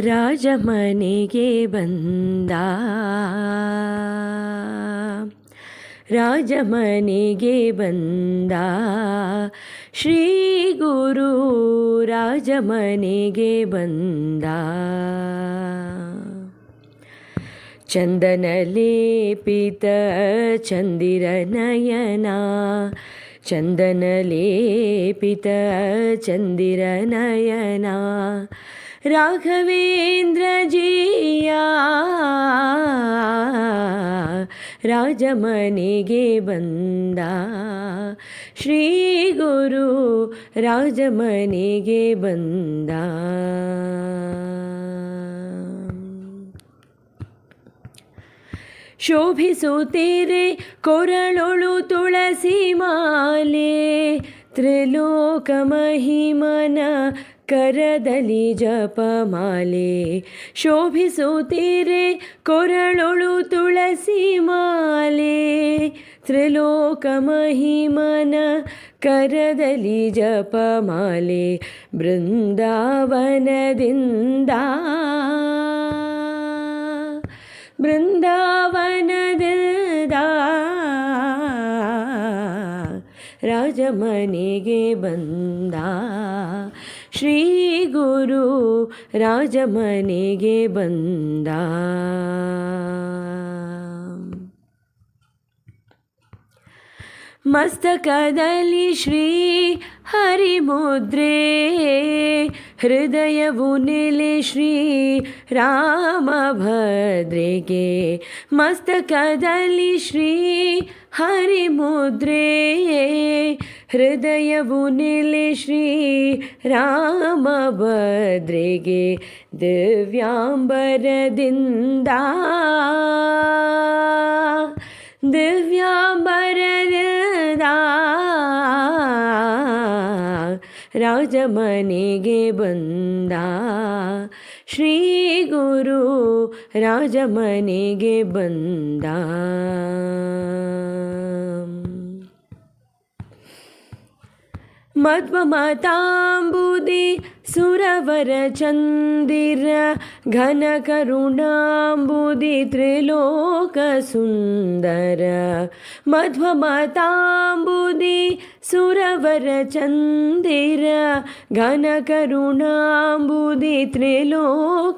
ರಾಜಮನೆಗೆ ಬಂದ. ರಾಜಮನಿಗೆ ಬಂದ. ಶ್ರೀ ಗುರು ರಾಜಮನಿಗೆ ಬಂದ. ಚಂದನ ಲೇಪಿತ ಚಂದಿರ ನಯನ. ಚಂದನ ಲೇಪಿತ ಚಂದಿರ ನಯನ. ರಾಘವೇಂದ್ರ ಜಿಯ ರಾಜಮನೆಗೆ ಬಂದ. ಶ್ರೀ ಗುರು ರಾಜಮನೆಗೆ ಬಂದ. ಶೋಭಿಸುತ್ತೀರೆ ಕೊರಳೊಳು ತುಳಸಿ ಮಾಲೆ ತ್ರಿಲೋಕ ಮಹಿಮನ ಕರದಲ್ಲಿ ಜಪಮಾಲೆ ಶೋಭಿಸುತ್ತೀರೆ ಕೊರಳೊಳು ತುಳಸಿ ಮಾಲೆ. ತ್ರಿಲೋಕ ಮಹಿಮನ ಕರದಲ್ಲಿ ಜಪಮಾಲೆ ಬೃಂದಾವನದಿಂದ ರಾಜಮನೆಗೆ ಬಂದ. ಶ್ರೀ ಗುರು ರಾಜಮನೆಗೆ ಬಂದ. ಮಸ್ತಕದಲ್ಲಿ ಶ್ರೀ ಹರಿಮುದ್ರೆ ಹೃದಯವು ನೆಲೆ ಶ್ರೀ ರಾಮಭದ್ರೆಗೆ ಮಸ್ತಕದಲ್ಲಿ ಶ್ರೀ ಹರಿಮುದ್ರೆ ಹೃದಯವು ನೆಲೆ ಶ್ರೀ ರಾಮಭದ್ರೆಗೆ ದಿವ್ಯಾಂಬರದಿಂದ ದಿವ್ಯಾಂಬರದ ರಾಜಮನೆಗೆ ಬಂದ. ಶ್ರೀ ಗುರು ರಾಜಮನೆಗೆ ಬಂದ. मध्वमताम्बुदि सुरवरचन्दिर घनकरुणाम्बुदि त्रिलोकसुन्दर मध्वमताम्बुदि सुरवरचन्दिर घनकरुणाम्बुदि त्रिलोकसुन्दर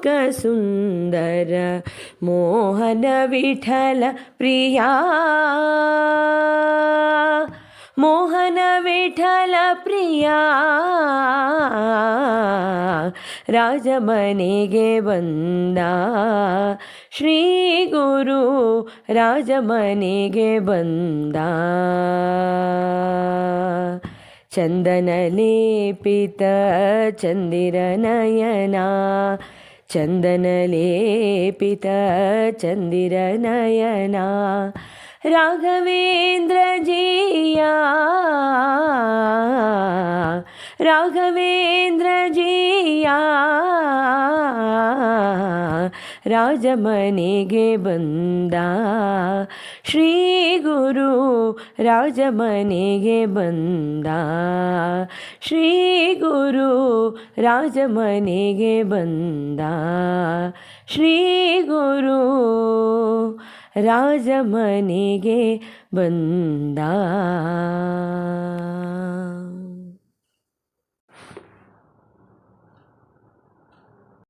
मोहनविठल प्रिया ವಿಠಲ ಪ್ರಿಯಾ, ರಾಜಮನೆಗೆ ಬಂದ. ಶ್ರೀ ಗುರು ರಾಜಮನೆಗೆ ಬಂದ. ಚಂದನ ಲೇಪಿತ ಚಂದಿರ ನಯನ ಚಂದನ ಲೇಪಿತ ಚಂದಿರ ನಯನ. ರಾಘವೇಂದ್ರ ಜಿಯ ರಾಘವೇಂದ್ರ ಜೀಯ ರಾಜಮನೆಗೆ ಬಂದ. ಶ್ರೀ ಗುರು ರಾಜಮನೆಗೆ ಬಂದ. ಶ್ರೀ ಗುರು ರಾಜಮನೆಗೆ ಬಂದ. ಶ್ರೀ ಗುರು ರಾಜಮನೆಗೆ ಬಂದ.